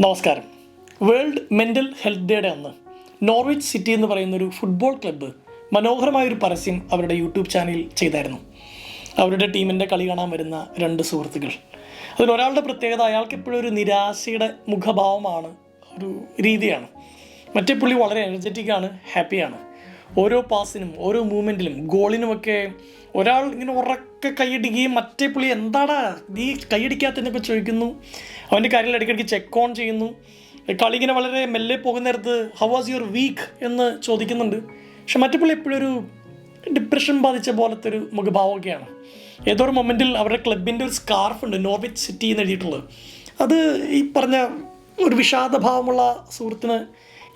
നമസ്കാരം. World mental health ഡേയുടെ അന്ന് നോർവിച്ച് സിറ്റി എന്ന് പറയുന്ന ഒരു ഫുട്ബോൾ ക്ലബ്ബ് മനോഹരമായൊരു പരസ്യം അവരുടെ യൂട്യൂബ് ചാനലിൽ ചെയ്തായിരുന്നു. അവരുടെ ടീമിന്റെ കളി കാണാൻ വരുന്ന രണ്ട് സുഹൃത്തുക്കൾ. അതിൽ ഒരാളുടെ പ്രത്യേകത അയാൾക്ക് എപ്പോഴും ഒരു നിരാശയുടെ മുഖഭാവമാണ് ഒരു രീതിയാണ്. മറ്റേ പുള്ളി വളരെ എനർജറ്റിക്കാണ് ഹാപ്പിയാണ് ഓരോ പാസിനും ഓരോ മൂവ്മെന്റിലും ഗോളിനുമൊക്കെ ഒരാൾ ഇങ്ങനെ ഉറക്കെ കൈയടിക്കുകയും മറ്റേ പുള്ളി എന്താടാ നീ കൈയടിക്കാത്തതിനൊക്കെ ചോദിക്കുന്നു. അവന്റെ കാര്യങ്ങൾ ഇടയ്ക്കിടയ്ക്ക് ചെക്ക് ഓൺ ചെയ്യുന്നു. കളി ഇങ്ങനെ വളരെ മെല്ലെ പോകുന്ന നേരത്ത് ഹൗ വാസ് യുവർ വീക്ക് എന്ന് ചോദിക്കുന്നുണ്ട്. പക്ഷെ മറ്റേ പുള്ളി എപ്പോഴും ഒരു ഡിപ്രഷൻ ബാധിച്ച പോലത്തെ ഒരു മുഖഭാവമൊക്കെയാണ്. ഏതോ ഒരു മൊമെന്റിൽ അവരുടെ ക്ലബിന്റെ ഒരു സ്കാർഫ് ഉണ്ട് നോർവിച്ച് സിറ്റി എന്ന് എഴുതിയിട്ടുള്ളത്. അത് ഈ പറഞ്ഞ ഒരു വിഷാദഭാവമുള്ള സുഹൃത്തിന്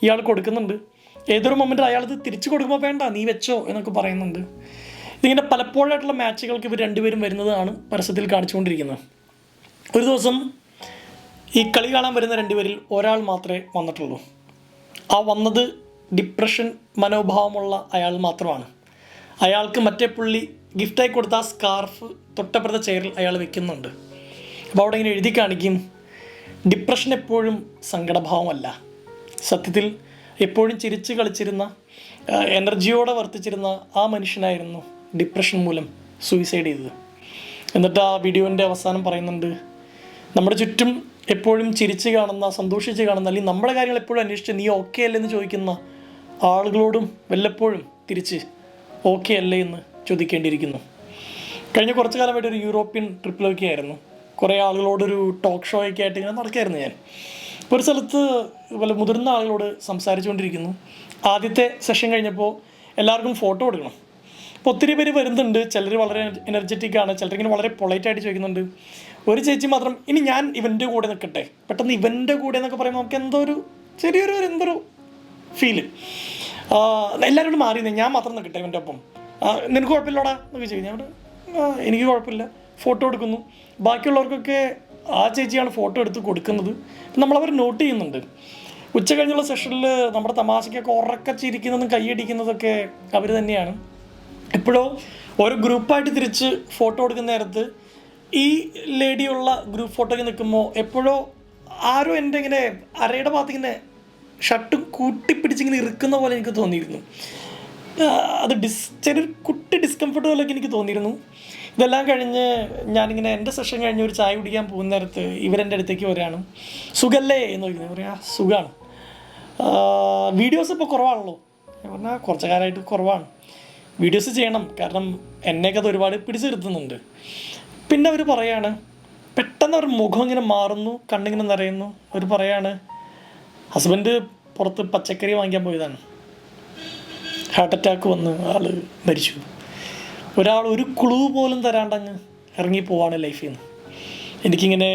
ഇയാൾ കൊടുക്കുന്നുണ്ട്. ഏതൊരു മൊമെന്റിൽ അയാളത് തിരിച്ചു കൊടുക്കുമ്പോൾ വേണ്ട നീ വെച്ചോ എന്നൊക്കെ പറയുന്നുണ്ട്. ഇതിങ്ങനെ പലപ്പോഴായിട്ടുള്ള മാച്ചുകൾക്ക് ഇവർ രണ്ടുപേരും വരുന്നതാണ് പരസ്യത്തിൽ കാണിച്ചുകൊണ്ടിരിക്കുന്നത്. ഒരു ദിവസം ഈ കളി കാണാൻ വരുന്ന രണ്ടുപേരിൽ ഒരാൾ മാത്രമേ വന്നിട്ടുള്ളൂ. ആ വന്നത് ഡിപ്രഷൻ മനോഭാവമുള്ള അയാൾ മാത്രമാണ്. അയാൾക്ക് മറ്റേ പുള്ളി ഗിഫ്റ്റായി കൊടുത്ത ആ സ്കാർഫ് തൊട്ടപ്പുറത്തെ ചെയറിൽ അയാൾ വെക്കുന്നുണ്ട്. അപ്പോൾ അവിടെ ഇങ്ങനെ എഴുതി കാണിക്കും ഡിപ്രഷൻ എപ്പോഴും സങ്കടഭാവമല്ല. സത്യത്തിൽ എപ്പോഴും ചിരിച്ച് കളിച്ചിരുന്ന എനർജിയോടെ വർത്തിച്ചിരുന്ന ആ മനുഷ്യനായിരുന്നു ഡിപ്രഷൻ മൂലം സൂയിസൈഡ് ചെയ്തത്. എന്നിട്ട് ആ വീഡിയോന്റെ അവസാനം പറയുന്നുണ്ട് നമ്മുടെ ചുറ്റും എപ്പോഴും ചിരിച്ച് കാണുന്ന സന്തോഷിച്ച് കാണുന്ന അല്ലെങ്കിൽ നമ്മുടെ കാര്യങ്ങൾ എപ്പോഴും അന്വേഷിച്ച് നീ ഓക്കെ അല്ലെന്ന് ചോദിക്കുന്ന ആളുകളോടും വല്ലപ്പോഴും തിരിച്ച് ഓക്കെ അല്ലേ എന്ന് ചോദിക്കേണ്ടിയിരിക്കുന്നു. കഴിഞ്ഞ കുറച്ച് കാലമായിട്ട് ഒരു യൂറോപ്യൻ ട്രിപ്പിലൊക്കെ ആയിരുന്നു. കുറേ ആളുകളോടൊരു ടോക്ക് ഷോ ഒക്കെ ആയിട്ട് ഇങ്ങനെ നടക്കായിരുന്നു ഞാൻ. ഒരു സ്ഥലത്ത് വല്ല മുതിർന്ന ആളുകളോട് സംസാരിച്ചുകൊണ്ടിരിക്കുന്നു. ആദ്യത്തെ സെഷൻ കഴിഞ്ഞപ്പോൾ എല്ലാവർക്കും ഫോട്ടോ എടുക്കണം അപ്പോൾ ഒത്തിരി പേര് വരുന്നുണ്ട്. ചിലർ വളരെ എനർജറ്റിക് ആണ്. ചിലരിങ്ങനെ വളരെ പൊളൈറ്റ് ആയിട്ട് ചോദിക്കുന്നുണ്ട്. ഒരു ചേച്ചി മാത്രം ഇനി ഞാൻ ഇവന്റെ കൂടെ നിൽക്കട്ടെ? പെട്ടെന്ന് ഇവന്റെ കൂടെ എന്നൊക്കെ പറയുമ്പോൾ നമുക്ക് എന്തോ ഒരു ചെറിയൊരു എന്തൊരു ഫീൽ എല്ലാവരോടും മാറി ഞാൻ മാത്രം നിൽക്കട്ടെ ഇവന്റെ ഒപ്പം? നിനക്ക് കുഴപ്പമില്ലടാ? എന്നൊക്കെ ചോദിക്കും. ഞാൻ പറഞ്ഞു, "ആ, എനിക്ക് കുഴപ്പമില്ല. ഫോട്ടോ എടുക്കുന്നു. ബാക്കിയുള്ളവർക്കൊക്കെ ആ ചേച്ചിയാണ് ഫോട്ടോ എടുത്ത് കൊടുക്കുന്നത്. നമ്മളവർ നോട്ട് ചെയ്യുന്നുണ്ട്. ഉച്ച കഴിഞ്ഞുള്ള സെഷനിൽ നമ്മുടെ തമാശയ്ക്കൊക്കെ ഉറക്ക ചിരിക്കുന്നതും കൈയടിക്കുന്നതൊക്കെ അവർ തന്നെയാണ്. എപ്പോഴോ ഓരോ ഗ്രൂപ്പായിട്ട് തിരിച്ച് ഫോട്ടോ എടുക്കുന്ന നേരത്ത് ഈ ലേഡിയുള്ള ഗ്രൂപ്പ് ഫോട്ടോയ്ക്ക് നിൽക്കുമ്പോൾ എപ്പോഴോ ആരോ എന്റെ ഇങ്ങനെ അരയുടെ ഭാഗത്ത് ഇങ്ങനെ ഷർട്ടും കൂട്ടിപ്പിടിച്ചിങ്ങനെ ഇറുക്കുന്ന പോലെ എനിക്ക് തോന്നിയിരുന്നു. അത് ഡിസ് ചെറിയൊരു കുട്ടി ഡിസ്കംഫർട്ട് പോലെയൊക്കെ എനിക്ക് തോന്നിയിരുന്നു. ഇതെല്ലാം കഴിഞ്ഞ് ഞാനിങ്ങനെ എന്റെ സെഷൻ കഴിഞ്ഞ് ഒരു ചായ കുടിക്കാൻ പോകുന്ന നേരത്ത് ഇവരെന്റെ അടുത്തേക്ക് വരികയാണ്. സുഖല്ലേ എന്ന് ചോദിക്കുന്നത് പറയാ സുഖമാണ് വീഡിയോസ് ഇപ്പോൾ കുറവാണല്ലോ. ഞാൻ പറഞ്ഞാൽ കുറച്ച് കാലമായിട്ട് കുറവാണ്. വീഡിയോസ് ചെയ്യണം. കാരണം എന്നെയൊക്കെ അത് ഒരുപാട് പിടിച്ചു നിർത്തുന്നുണ്ട് പിന്നെ അവർ പറയാണ് പെട്ടെന്ന് അവർ മുഖം ഇങ്ങനെ മാറുന്നു കണ്ണിങ്ങനെ നിറയുന്നു. അവർ പറയാണ് ഹസ്ബൻഡ് പുറത്ത് പച്ചക്കറി വാങ്ങിക്കാൻ പോയതാണ്. ഹാർട്ട് അറ്റാക്ക് വന്ന് ആൾ മരിച്ചു. ഒരാൾ ഒരു ക്ലൂ പോലും തരാണ്ടങ്ങ് ഇറങ്ങി പോവാണ് ലൈഫിൽ നിന്ന് എനിക്കിങ്ങനെ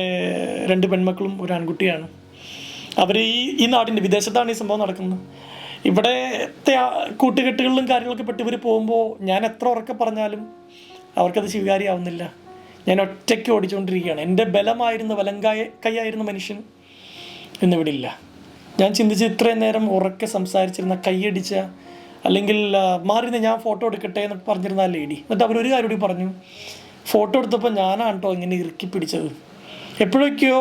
രണ്ട് പെൺമക്കളും ഒരു ആൺകുട്ടിയാണ്. അവർ ഈ ഈ നാടിന്റെ വിദേശത്താണ് ഈ സംഭവം നടക്കുന്നത്. ഇവിടത്തെ കൂട്ടുകെട്ടുകളിലും കാര്യങ്ങളൊക്കെ പെട്ട് ഇവർ പോകുമ്പോൾ ഞാൻ എത്ര ഉറക്കെ പറഞ്ഞാലും അവർക്കത് സ്വീകാര്യമാവുന്നില്ല ഞാൻ ഒറ്റയ്ക്ക് ഓടിച്ചുകൊണ്ടിരിക്കുകയാണ് എന്റെ ബലമായിരുന്ന വലങ്കായ കൈയായിരുന്ന മനുഷ്യൻ ഇന്നിവിടെ ഇല്ല. ഞാൻ ചിന്തിച്ച് ഇത്രയും നേരം ഉറക്കെ സംസാരിച്ചിരുന്ന കൈയടിച്ച അല്ലെങ്കിൽ മാറിന്ന് ഞാൻ ഫോട്ടോ എടുക്കട്ടെ എന്ന് പറഞ്ഞിരുന്ന ആ ലേഡി എന്നിട്ട് അവരൊരു കാര്യം കൂടി പറഞ്ഞു. ഫോട്ടോ എടുത്തപ്പോൾ ഞാനാണ് കേട്ടോ ഇങ്ങനെ ഇറുക്കി പിടിച്ചത്. എപ്പോഴൊക്കെയോ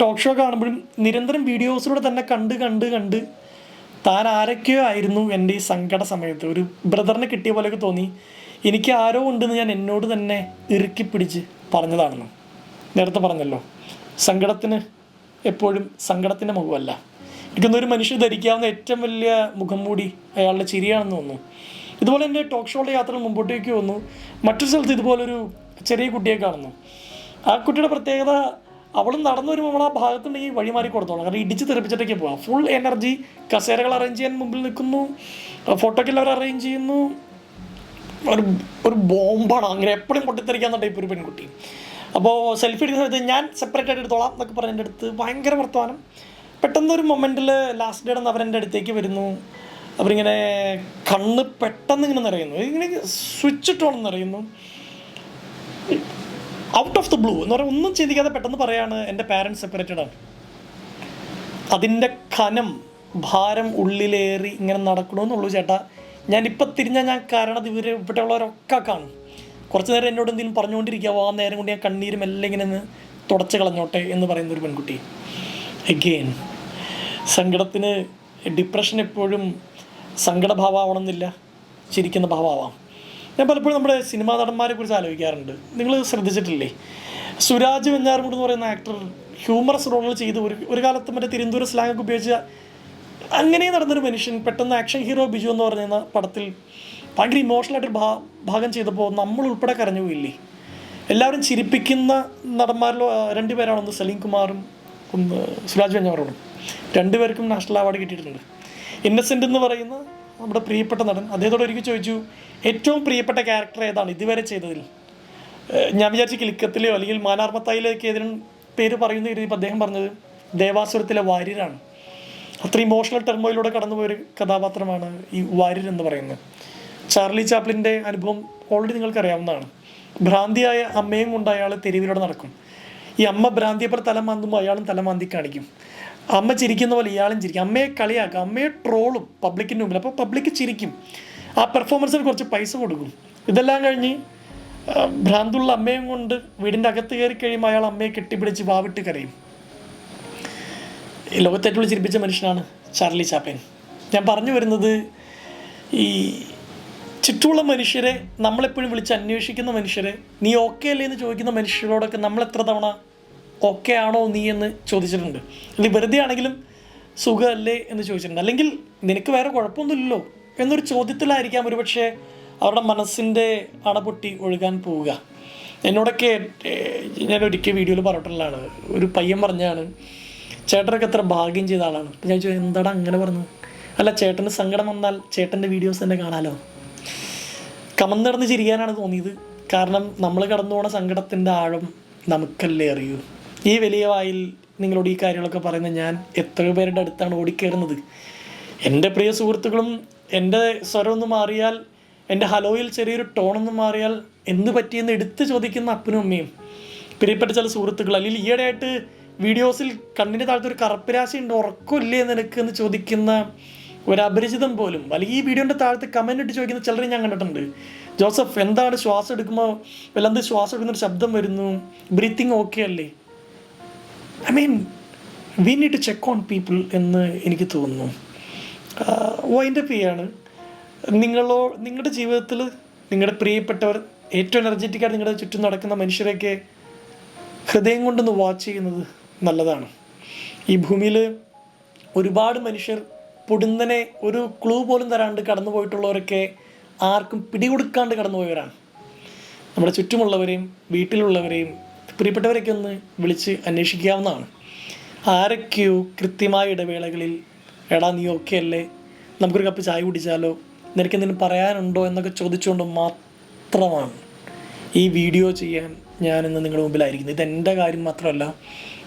ടോക്ക് ഷോ കാണുമ്പോഴും നിരന്തരം വീഡിയോസിലൂടെ തന്നെ കണ്ട് കണ്ട് കണ്ട് താൻ ആരൊക്കെയോ ആയിരുന്നു എന്റെ ഈ സങ്കട സമയത്ത്. ഒരു ബ്രദറിനെ കിട്ടിയ പോലെയൊക്കെ തോന്നി. എനിക്ക് ആരോ ഉണ്ടെന്ന് ഞാൻ എന്നോട് തന്നെ ഇറുക്കി പിടിച്ച് പറഞ്ഞതാണെന്ന്. നേരത്തെ പറഞ്ഞല്ലോ സങ്കടത്തിന് എപ്പോഴും സങ്കടത്തിന്റെ മുഖമല്ല. എനിക്കൊന്നും ഒരു മനുഷ്യർ ധരിക്കാവുന്ന ഏറ്റവും വലിയ മുഖം മൂടി അയാളുടെ ചിരിയാണെന്ന് തോന്നുന്നു. ഇതുപോലെ എന്റെ ടോക്ക് ഷോയുടെ യാത്ര മുമ്പോട്ടേക്ക് വന്നു. മറ്റൊരു സ്ഥലത്ത് ഇതുപോലൊരു ചെറിയ കുട്ടിയെ കാണുന്നു. ആ കുട്ടിയുടെ പ്രത്യേകത അവൾ നടന്നു വരുമ്പോൾ നമ്മൾ ആ ഭാഗത്തുണ്ടെങ്കിൽ വഴി മാറി കൊടുത്തോളാം. കാരണം ഇടിച്ച് തെറിപ്പിച്ചിട്ടൊക്കെ പോകാം ഫുൾ എനർജി കസേരകൾ അറേഞ്ച് ചെയ്യാൻ മുമ്പിൽ നിൽക്കുന്നു. ഫോട്ടോക്കെല്ലാം അവർ അറേഞ്ച് ചെയ്യുന്നു. ഒരു ഒരു ബോംബാണ്. അങ്ങനെ എപ്പോഴും പൊട്ടിത്തെറിക്കാവുന്ന ടൈപ്പ് ഒരു പെൺകുട്ടി. അപ്പോൾ സെൽഫി എടുക്കുന്ന സമയത്ത് ഞാൻ സെപ്പറേറ്റ് ആയിട്ട് എടുത്തോളാം എന്നൊക്കെ പറഞ്ഞ് എന്റെ അടുത്ത് ഭയങ്കര വർത്തമാനം. പെട്ടെന്ന് ഒരു മൊമെന്റിൽ ലാസ്റ്റ് ഡേ എന്ന് അവരെന്റെ അടുത്തേക്ക് വരുന്നു. അവരിങ്ങനെ കണ്ണ് പെട്ടെന്ന് ഇങ്ങനെ നിറയുന്നു. ഇങ്ങനെ സ്വിച്ച് ഇട്ടോണം നിറയുന്നു. ഔട്ട് ഓഫ് ദ ബ്ലൂ എന്ന് പറയുമ്പോൾ ഒന്നും ചിന്തിക്കാതെ പെട്ടെന്ന് പറയാണ് എന്റെ പാരൻസ് സെപ്പറേറ്റഡ് ആണ്. അതിന്റെ കനം ഭാരം ഉള്ളിലേറി ഇങ്ങനെ നടക്കണമെന്നുള്ളൂ ചേട്ടാ. ഞാനിപ്പോൾ തിരിഞ്ഞാൽ ഞാൻ കാരണം ഇവർ ഇവിടെയുള്ളവരൊക്കെ കാണും. കുറച്ച് നേരം എന്നോട് എന്തെങ്കിലും പറഞ്ഞുകൊണ്ടിരിക്കുക ആ നേരം കൊണ്ട് ഞാൻ കണ്ണീരും എല്ലാം ഇങ്ങനെ തുടച്ച് കളഞ്ഞോട്ടെ എന്ന് പറയുന്ന ഒരു പെൺകുട്ടി. എഗെയിൻ സങ്കടത്തിന് ഡിപ്രഷൻ എപ്പോഴും സങ്കടഭാവമാവണമെന്നില്ല. ചിരിക്കുന്ന ഭാവമാവാം. ഞാൻ പലപ്പോഴും നമ്മുടെ സിനിമാ നടന്മാരെ കുറിച്ച് ആലോചിക്കാറുണ്ട്. നിങ്ങൾ ശ്രദ്ധിച്ചിട്ടില്ലേ? സുരാജ് വെഞ്ഞാറുമുട് എന്ന് പറയുന്ന ആക്ടർ ഹ്യൂമറസ് റോളുകൾ ചെയ്ത് ഒരു ഒരു കാലത്ത് മറ്റേ തിരുവനന്തപുരം സ്ലാങ് ഒക്കെ ഉപയോഗിച്ച അങ്ങനെ നടന്നൊരു മനുഷ്യൻ പെട്ടെന്ന് ആക്ഷൻ ഹീറോ ബിജു എന്ന് പറയുന്ന പടത്തിൽ ഭയങ്കര ഇമോഷണലായിട്ട് ഭാ ഭാഗം ചെയ്തപ്പോൾ നമ്മൾ ഉൾപ്പെടെ കരഞ്ഞു പോയില്ലേ? എല്ലാവരും ചിരിപ്പിക്കുന്ന നടന്മാരിലോ രണ്ടുപേരാണെന്ന് സലീം കുമാറും സുരാജ് വെഞ്ഞാറോടും രണ്ടുപേർക്കും നാഷണൽ അവാർഡ് കിട്ടിയിട്ടുണ്ട്. ഇന്നസെന്റ് എന്ന് പറയുന്ന നമ്മുടെ പ്രിയപ്പെട്ട നടൻ അദ്ദേഹത്തോട് ഒരിക്കൽ ചോദിച്ചു ഏറ്റവും പ്രിയപ്പെട്ട ക്യാരക്ടർ ഏതാണ് ഇതുവരെ ചെയ്തതിൽ? ഞാൻ വിചാരിച്ചു കിലുക്കത്തിലെയോ അല്ലെങ്കിൽ മാനാർമത്തായിലേക്ക് ഏതിനും പേര് പറയുന്ന രീതിയിൽ അദ്ദേഹം പറഞ്ഞത് ദേവാസുരത്തിലെ വാര്യരാണ്. അത്ര ഇമോഷണൽ ടെർമോയിലൂടെ കടന്നുപോയൊരു കഥാപാത്രമാണ് ഈ വാര്യർ എന്ന് പറയുന്നത്. ചാർലി ചാപ്ലിന്റെ അനുഭവം ഓൾറെഡി നിങ്ങൾക്ക് അറിയാവുന്നതാണ് ഭ്രാന്തിയായ അമ്മയും കൊണ്ട് അയാൾ തെരുവിലൂടെ നടക്കും. ഈ അമ്മ ഭ്രാന്തിയപ്പുറം തല മാന്തുമ്പോൾ അയാളും തല മാന്തി കാണിക്കും. അമ്മ ചിരിക്കുന്ന പോലെ ഇയാളും ചിരിക്കും. അമ്മയെ കളിയാക്കും. അമ്മയെ ട്രോളും പബ്ലിക്കിന്റെ മുമ്പിൽ. അപ്പോൾ പബ്ലിക് ചിരിക്കും. ആ പെർഫോമൻസിന് കുറച്ച് പൈസ കൊടുക്കും. ഇതെല്ലാം കഴിഞ്ഞ് ഭ്രാന്തുള്ള അമ്മയും കൊണ്ട് വീടിന്റെ അകത്ത് കയറി കഴിയുമ്പോൾ അയാൾ അമ്മയെ കെട്ടിപ്പിടിച്ച് വാവിട്ട് കരയും. ലോകത്തേറ്റുള്ള ചിരിപ്പിച്ച മനുഷ്യനാണ് ചാർലി ചാപ്പൻ ഞാൻ പറഞ്ഞു വരുന്നത് ഈ ചുറ്റുമുള്ള മനുഷ്യരെ നമ്മളെപ്പോഴും വിളിച്ച് അന്വേഷിക്കുന്ന മനുഷ്യരെ നീ ഓക്കെ അല്ലേ എന്ന് ചോദിക്കുന്ന മനുഷ്യരോടൊക്കെ നമ്മൾ എത്ര തവണ ഓക്കെ ആണോ നീ എന്ന് ചോദിച്ചിട്ടുണ്ട്. അല്ലെങ്കിൽ വെറുതെ ആണെങ്കിലും സുഖമല്ലേ എന്ന് ചോദിച്ചിട്ടുണ്ട്. അല്ലെങ്കിൽ നിനക്ക് വേറെ കുഴപ്പമൊന്നുമില്ലല്ലോ എന്നൊരു ചോദ്യത്തിലായിരിക്കാം ഒരുപക്ഷെ അവരുടെ മനസ്സിന്റെ അണപൊട്ടി ഒഴുകാൻ പോവുക. എന്നോടൊക്കെ ഞാൻ ഒരിക്കൽ വീഡിയോയിൽ പറഞ്ഞിട്ടുള്ളതാണ് ഒരു പയ്യൻ പറഞ്ഞാണ് ചേട്ടനൊക്കെ എത്ര ഭാഗ്യം ചെയ്ത ആളാണ്. ഞാൻ ചോദിച്ചു എന്താടാ അങ്ങനെ പറഞ്ഞു അല്ല ചേട്ടന് സങ്കടം വന്നാൽ ചേട്ടന്റെ വീഡിയോസ് തന്നെ കാണാലോ? കമന്നിടന്ന് ചിരിക്കാനാണ് തോന്നിയത്. കാരണം നമ്മൾ കടന്നു പോണ സങ്കടത്തിന്റെ ആഴം നമുക്കല്ലേ അറിയൂ. ഈ വലിയ വായിൽ നിങ്ങളോട് ഈ കാര്യങ്ങളൊക്കെ പറയുന്ന ഞാൻ എത്രയോ പേരുടെ അടുത്താണ് ഓടിക്കയറുന്നത് എന്റെ പ്രിയ സുഹൃത്തുക്കളും എന്റെ സ്വരമൊന്ന് മാറിയാൽ എന്റെ ഹലോയിൽ ചെറിയൊരു ടോണൊന്ന് മാറിയാൽ എന്ത് പറ്റിയെന്ന് എടുത്ത് ചോദിക്കുന്ന അപ്പനും അമ്മയും. പ്രിയപ്പെട്ട ചില സുഹൃത്തുക്കൾ അല്ലെങ്കിൽ ഈയിടെയായിട്ട് വീഡിയോസിൽ കണ്ണിന്റെ താഴത്തൊരു ഒരു കറുപ്പരാശി ഉണ്ട് ഉറക്കമില്ലേ നിനക്ക് എന്ന് ചോദിക്കുന്ന ഒരു അപരിചിതം പോലും. അല്ലെങ്കിൽ ഈ വീഡിയോന്റെ താഴത്ത് കമന്റ് ഇട്ട് ചോദിക്കുന്ന ചിലരെ ഞാൻ കണ്ടിട്ടുണ്ട്. ജോസഫ് എന്താണ് ശ്വാസം എടുക്കുമ്പോൾ വല്ലാണ്ട് ശ്വാസം എടുക്കുന്നൊരു ശബ്ദം വരുന്നു. ബ്രീത്തിങ് ഓക്കെ അല്ലേ? I mean we need to check on people എന്ന് എനിക്ക് തോന്നുന്നു. വൈൻഡ് അപ്പ് ചെയ്യാണ് നിങ്ങളോ നിങ്ങളുടെ ജീവിതത്തിൽ നിങ്ങളുടെ പ്രിയപ്പെട്ടവർ ഏറ്റവും എനർജറ്റിക്കായിട്ട് നിങ്ങളുടെ ചുറ്റും നടക്കുന്ന മനുഷ്യരെയൊക്കെ ഹൃദയം കൊണ്ടൊന്ന് വാച്ച് ചെയ്യുന്നത് നല്ലതാണ്. ഈ ഭൂമിയിൽ ഒരുപാട് മനുഷ്യർ പൊടുന്നനെ ഒരു ക്ലൂ പോലും തരാണ്ട് കടന്നു പോയിട്ടുള്ളവരൊക്കെ ആർക്കും പിടികൊടുക്കാണ്ട് കടന്നുപോയവരാണ് നമ്മുടെ ചുറ്റുമുള്ളവരെയും വീട്ടിലുള്ളവരെയും പ്രിയപ്പെട്ടവരൊക്കെ ഒന്ന് വിളിച്ച് അന്വേഷിക്കാവുന്നതാണ്. ആരൊക്കെയോ കൃത്യമായ ഇടവേളകളിൽ എടാ നീ ഓക്കെ അല്ലേ? നമുക്കൊരു കപ്പ് ചായ കുടിച്ചാലോ? നിനക്ക് എന്തെങ്കിലും പറയാനുണ്ടോ? എന്നൊക്കെ ചോദിച്ചുകൊണ്ട് മാത്രമാണ്. ഈ വീഡിയോ ചെയ്യാൻ ഞാനിന്ന് നിങ്ങളുടെ മുമ്പിലായിരിക്കുന്നത് ഇതെന്റെ കാര്യം മാത്രമല്ല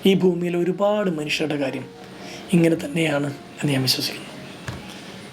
ഈ ഭൂമിയിൽ ഒരുപാട് മനുഷ്യരുടെ കാര്യം ഇങ്ങനെ തന്നെയാണ് എന്ന് ഞാൻ വിശ്വസിക്കുന്നു.